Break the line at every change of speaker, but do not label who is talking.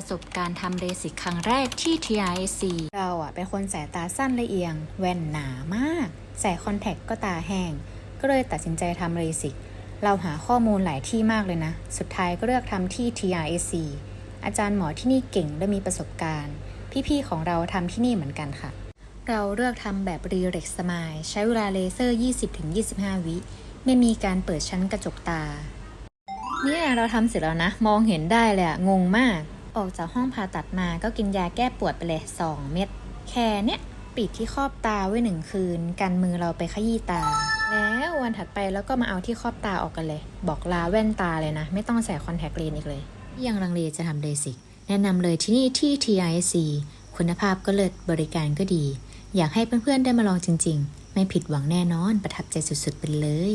ประสบการณ์ทำเรสิกครั้งแรกที่ TRC เราอะเป็นคนสายตาสั้นละเอียง แว่นหนามาก ใส่คอนแทคก็ตาแห้ง ก็เลยตัดสินใจทำเรสิก เราหาข้อมูลหลายที่มากเลยนะ สุดท้ายก็เลือกทำที่ TRC อาจารย์หมอที่นี่เก่งและมีประสบการณ์ พี่ๆของเราทำที่นี่เหมือนกันค่ะ เราเลือกทำแบบรีเล็กสมายใช้เวลาเลเซอร์ 20-25 วิ ไม่มีการเปิดชั้นกระจกตา เนี่ยเราทำเสร็จแล้วนะ มองเห็นได้เลยอะงงมาก ออกจากห้องผ่าตัดมาก็กินยาแก้ปวดไปเลย 2 เม็ดแค่เนี้ยปิดที่ครอบตาไว้หนึ่งคืน กันมือเราไปขยี้ตา แล้ววันถัดไปแล้วก็มาเอาที่ครอบตาออกกันเลย บอกลาแว่นตาเลยนะ ไม่ต้องใส่คอนแทคเลนส์อีกเลย ยังลังเลจะทำเลสิก แนะนำเลยที่นี่ที่ TIC คุณภาพก็เลิศบริการก็ดี อยากให้เพื่อนๆได้มาลองจริง ๆ ไม่ผิดหวังแน่นอนประทับใจสุดๆไปเลย